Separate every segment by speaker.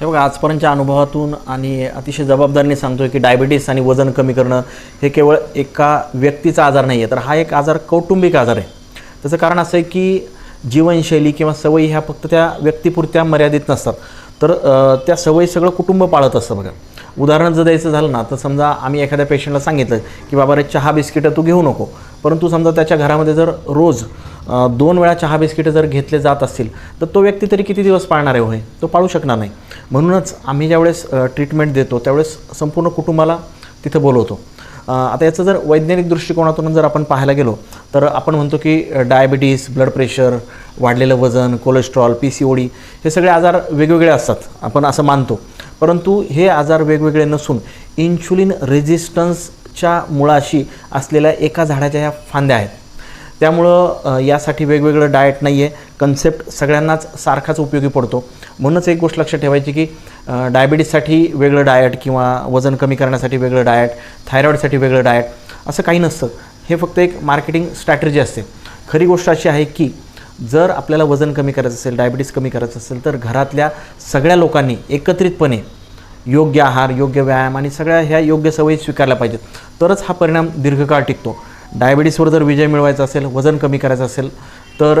Speaker 1: हे बघा आजपर्यंतच्या अनुभवातून आणि अतिशय जबाबदारीने सांगतोय की डायबिटीस आणि वजन कमी करणं हे केवळ एका व्यक्तीचा आजार नाही आहे तर हा एक आजार कौटुंबिक आजार आहे. त्याचं कारण असं आहे की जीवनशैली किंवा सवयी ह्या फक्त त्या व्यक्तीपुरत्या मर्यादित नसतात. तर त्या सवयी सगळं कुटुंब पाळत असतं बघा. उदाहरण जर द्यायचं झालं ना तर समजा आम्ही एखाद्या पेशंटला सांगितलं की बाबा रे चहा बिस्किटं तू घेऊ नको. परंतु समजा त्याच्या घरामध्ये जर रोज दोन वेळा चहा बिस्किटं जर घेतले जात असतील तर तो व्यक्ती तरी किती दिवस पाळणार आहे होय तो पाळू शकणार नाही. म्हणूनच आम्ही ज्यावेळेस ट्रीटमेंट देतो त्यावेळेस संपूर्ण कुटुंबाला तिथं बोलवतो. आता याचं जर वैज्ञानिक दृष्टिकोनातून जर आपण पाहायला गेलो तर आपण म्हणतो की डायबिटीस ब्लड प्रेशर वाढलेलं वजन cholesterol P C O D हे सगळे आजार वेगवेगळे असतात आपण असं मानतो. परंतु हे आजार वेगवेगळे नसून इन्शुलिन रेझिस्टन्सच्या मुळाशी असलेल्या एका झाडाच्या ह्या फांद्या आहेत. त्यामुळं यासाठी वेगवेगळं डाएट नाही आहे कन्सेप्ट सगळ्यांनाच सारखाच उपयोगी पडतो. म्हणूनच एक गोष्ट लक्षात ठेवायची की अ, डायबिटीससाठी वेगळं डाएट किंवा वजन कमी करण्यासाठी वेगळं डाएट थायरॉईडसाठी वेगळं डाएट असं काही नसतं. हे फक्त एक मार्केटिंग स्ट्रॅटर्जी असते. खरी गोष्ट अशी आहे की जर आपल्याला वजन कमी करायचं असेल डायबिटीस कमी करायचं असेल तर घरातल्या सगळ्या लोकांनी एकत्रितपणे योग्य आहार योग्य व्यायाम आणि सगळ्या ह्या योग्य सवयी स्वीकारल्या पाहिजेत. तरच हा परिणाम दीर्घकाळ टिकतो. डायबिटीसवर जर विजय मिळवायचा असेल वजन कमी करायचं असेल तर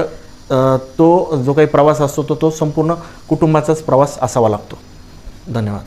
Speaker 1: तो जो काही प्रवास असतो तो तो संपूर्ण कुटुंबाचाच प्रवास असावा लागतो. धन्यवाद.